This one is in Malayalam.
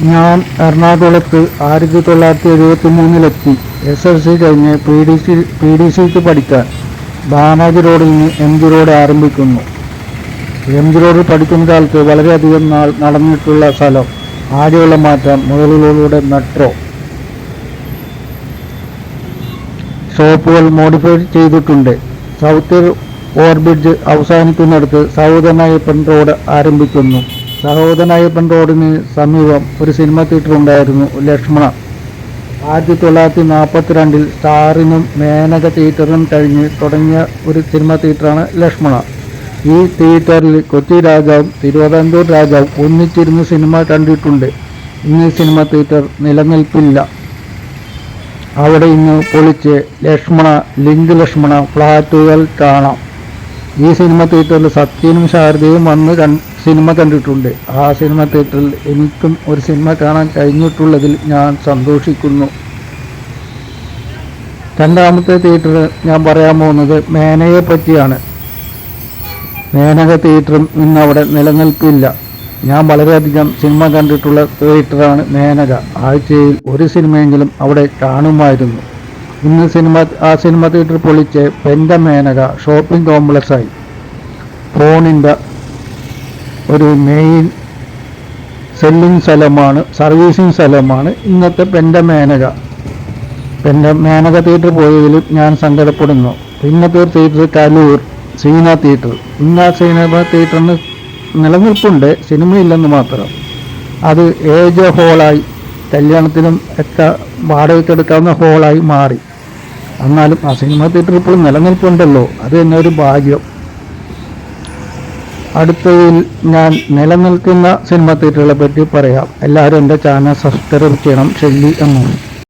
ഞാൻ എറണാകുളത്ത് ആയിരത്തി തൊള്ളായിരത്തി എഴുപത്തി മൂന്നിലെത്തി എസ് എൽ സി കഴിഞ്ഞ് P D C P D സിക്ക് പഠിക്കാൻ ബാനാജി റോഡിൽ നിന്ന് എം ജി റോഡ് ആരംഭിക്കുന്നു. എം ജി റോഡിൽ പഠിക്കുന്ന കാലത്ത് വളരെയധികം നാൾ നടന്നിട്ടുള്ള സ്ഥലം. ആദ്യമുള്ള മാറ്റം മുതലുകളിലൂടെ മെട്രോ. ഷോപ്പുകൾ മോഡിഫൈ ചെയ്തിട്ടുണ്ട്. സൗത്ത് ഓവർബ്രിഡ്ജ് അവസാനിക്കുന്നിടത്ത് സൗദനായപ്പൻ റോഡ് ആരംഭിക്കുന്നു. സഹോദരനായപ്പൻ റോഡിന് സമീപം ഒരു സിനിമ തിയേറ്റർ ഉണ്ടായിരുന്നു ലക്ഷ്മണ. ആയിരത്തി തൊള്ളായിരത്തി നാൽപ്പത്തിരണ്ടിൽ സ്റ്റാറിനും മേനക തിയേറ്ററിനും കഴിഞ്ഞ് തുടങ്ങിയ ഒരു സിനിമ തിയേറ്ററാണ് ലക്ഷ്മണ. ഈ തിയേറ്ററിൽ കൊച്ചി രാജാവും തിരുവിതാംകൂർ രാജാവും ഒന്നിച്ചിരുന്ന് സിനിമ കണ്ടിട്ടുണ്ട്. ഇന്ന് സിനിമ തിയേറ്റർ നിലനിൽപ്പില്ല. അവിടെ ഇന്ന് പൊളിച്ച് ലക്ഷ്മണ ലിങ്ക് ലക്ഷ്മണ ഫ്ലാറ്റുകൾ കാണാം. ഈ സിനിമ തിയേറ്ററിൽ സത്യനും ശാരദയും വന്ന് സിനിമ കണ്ടിട്ടുണ്ട്. ആ സിനിമ തിയേറ്ററിൽ എനിക്കും ഒരു സിനിമ കാണാൻ കഴിഞ്ഞിട്ടുള്ളതിൽ ഞാൻ സന്തോഷിക്കുന്നു. രണ്ടാമത്തെ തിയേറ്റർ ഞാൻ പറയാൻ പോകുന്നത് മേനയെ പറ്റിയാണ്. മേനക തിയേറ്ററും ഇന്ന് അവിടെ നിലനിൽപ്പില്ല. ഞാൻ വളരെയധികം സിനിമ കണ്ടിട്ടുള്ള തിയേറ്ററാണ് മേനക. ആഴ്ചയിൽ ഒരു സിനിമയെങ്കിലും അവിടെ കാണുമായിരുന്നു. ഇന്ന് സിനിമ ആ സിനിമ തിയേറ്റർ പൊളിച്ച് പെന്റെ മേനക ഷോപ്പിംഗ് കോംപ്ലക്സായി. ഫോണിന്റെ ഒരു മെയിൻ സെല്ലിംഗ് സ്ഥലമാണ് സർവീസിങ് സ്ഥലമാണ് ഇന്നത്തെ പെന്റെ മേനക. പെന്റെ മേനക തിയേറ്റർ പോയതിലും ഞാൻ സങ്കടപ്പെടുന്നു. ഇന്നത്തെ തിയേറ്റർ കലൂർ സീന തിയേറ്റർ ഇന്ന് ആ സിനിമ തിയേറ്ററിന് നിലനിൽപ്പുണ്ട് സിനിമയില്ലെന്ന് മാത്രം. അത് ഏജ് ഹോളായി കല്യാണത്തിനും ഒക്കെ വാടകയ്ക്കെടുക്കാവുന്ന ഹോളായി മാറി. എന്നാലും ആ സിനിമ തിയേറ്റർ ഇപ്പോൾ നിലനിൽപ്പുണ്ടല്ലോ. അത് തന്നെ ഒരു ഭാഗ്യം. അടുത്തതിൽ ഞാൻ നിലനിൽക്കുന്ന സിനിമ തിയേറ്ററുകളെ പറ്റി പറയാം. എല്ലാവരും എന്റെ ചാനൽ സബ്സ്ക്രൈബ് ചെയ്യണം ഷെല്ലി എന്നു